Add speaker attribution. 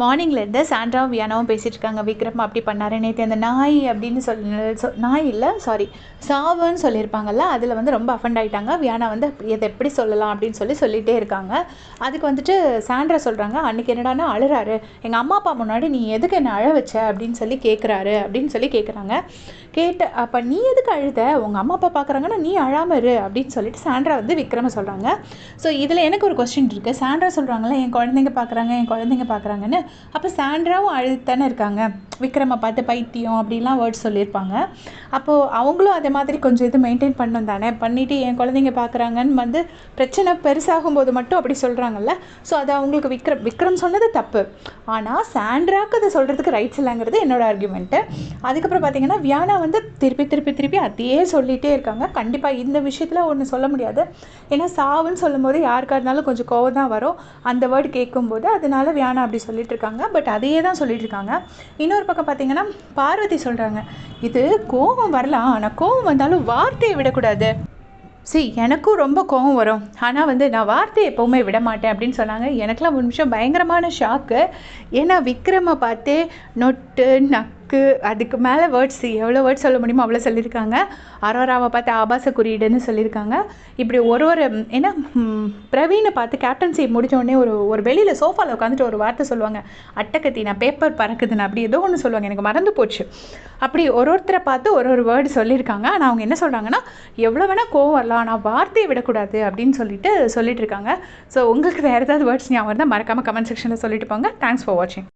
Speaker 1: மார்னிங்லேருந்து சாண்ட்ராவும் வியானாவும் பேசிகிட்டு இருக்காங்க. விக்ரம் அப்படி பண்ணாரு. நேற்று அந்த நாய் அப்படின்னு சொல்லி சொ நாய் இல்லை சாரி சாவுன்னு சொல்லியிருப்பாங்கல்ல அதில் வந்து ரொம்ப அஃபண்ட் ஆகிட்டாங்க வியானா வந்து எதை எப்படி சொல்லலாம் அப்படின்னு சொல்லி சொல்லிகிட்டே இருக்காங்க. அதுக்கு வந்துட்டு சாண்ட்ரா சொல்கிறாங்க அன்றைக்கி என்னடானா அழுறாரு. எங்கள் அம்மா அப்பா முன்னாடி நீ எதுக்கு என்னை அழ வச்ச? அப்படின்னு சொல்லி கேட்குறாரு அப்படின்னு சொல்லி கேட்குறாங்க கேட்ட அப்போ நீ எதுக்கு அழுத? உங்கள் அம்மா அப்பா பார்க்குறாங்கன்னா நீ அழாமல் இரு. அப்படின்னு சொல்லிட்டு சாண்ட்ரா வந்து விக்ரம சொல்கிறாங்க ஸோ இதில் எனக்கு ஒரு கொஸ்டின் இருக்குது சாண்ட்ரா சொல்கிறாங்களே என் குழந்தைங்க பார்க்குறாங்க என் குழந்தைங்க பார்க்குறாங்கன்னு அப்போ சாண்ட்ராவும் அழுதுத்தானே இருக்காங்க. விக்ரமை பார்த்து பைத்தியம் அப்படிலாம் வேர்ட்ஸ் சொல்லியிருப்பாங்க. அப்போது அவங்களும் அதே மாதிரி கொஞ்சம் இது மெயின்டைன் பண்ணணும் தானே. பண்ணிவிட்டு என் குழந்தைங்க பார்க்குறாங்கன்னு வந்து பிரச்சனை பெருசாகும் போது மட்டும் அப்படி சொல்கிறாங்கல்ல ஸோ அது அவங்களுக்கு விக்ரம் விக்ரம் சொன்னது தப்பு. ஆனால் சாண்ட்ராக்கு அதை சொல்கிறதுக்கு ரைட்ஸ் இல்லைங்கிறது என்னோட ஆர்குமெண்ட்டு அதுக்கப்புறம் பார்த்தீங்கன்னா வியானா வந்து திருப்பி திருப்பி திருப்பி அதையே சொல்லிகிட்டே இருக்காங்க. கண்டிப்பாக இந்த விஷயத்தில் ஒன்று சொல்ல முடியாது. ஏன்னா சாவுன்னு சொல்லும்போது யாருக்காக இருந்தாலும் கொஞ்சம் கோவம் தான் வரும். அந்த வேர்டு கேட்கும்போது அதனால வியானா அப்படி சொல்லிட்டு இருக்காங்க பட் அதையே தான் சொல்லிட்டு இருக்காங்க இன்னொரு பக்கம் பார்த்தீங்கன்னா பார்வதி சொல்கிறாங்க இது கோபம் வரலாம் ஆனால் கோபம் வந்தாலும் வார்த்தையை விடக்கூடாது. சரி எனக்கும் ரொம்ப கோவம் வரும். ஆனால் வந்து நான் வார்த்தையை எப்போவுமே விட மாட்டேன் அப்படின்னு சொன்னாங்க. எனக்கெலாம் ஒரு நிமிஷம் பயங்கரமான ஷாக்கு ஏன்னா விக்ரமை பார்த்து நொட்டு நக் அதுக்கு அதுக்கு மேலே வேர்ட்ஸ் எவ்வளோ வேர்ட்ஸ் சொல்ல முடியுமோ அவ்வளோ சொல்லியிருக்காங்க. அரோராவை பார்த்து ஆபாச குறியீடுன்னு சொல்லியிருக்காங்க. இப்படி ஒரு ஒரு ஏன்னா பிரவீனை பார்த்து கேப்டன்சி முடித்தோடனே ஒரு ஒரு வெளியில் சோஃபாவில் உட்காந்துட்டு ஒரு வார்த்தை சொல்லுவாங்க. அட்டக்கத்தி நான் பேப்பர் பறக்குதுன்னு அப்படி ஏதோ ஒன்று சொல்லுவாங்க. எனக்கு மறந்து போச்சு. அப்படி ஒரு ஒருத்தரை பார்த்து ஒரு ஒரு வேர்டு சொல்லியிருக்காங்க. ஆனால் அவங்க என்ன சொல்கிறாங்கன்னா எவ்வளோ வேணால் கோவம் வரலாம். ஆனால் வார்த்தையை விடக்கூடாது. அப்படின்னு சொல்லிட்டு சொல்லிட்டு இருக்காங்க. ஸோ உங்களுக்கு வேறு ஏதாவது வேர்ட்ஸ் ஞாபகம் இருந்தால் மறக்காமல் கமெண்ட் செக்ஷனில் சொல்லிட்டு போங்க. தேங்க்ஸ் ஃபார் வாட்சிங்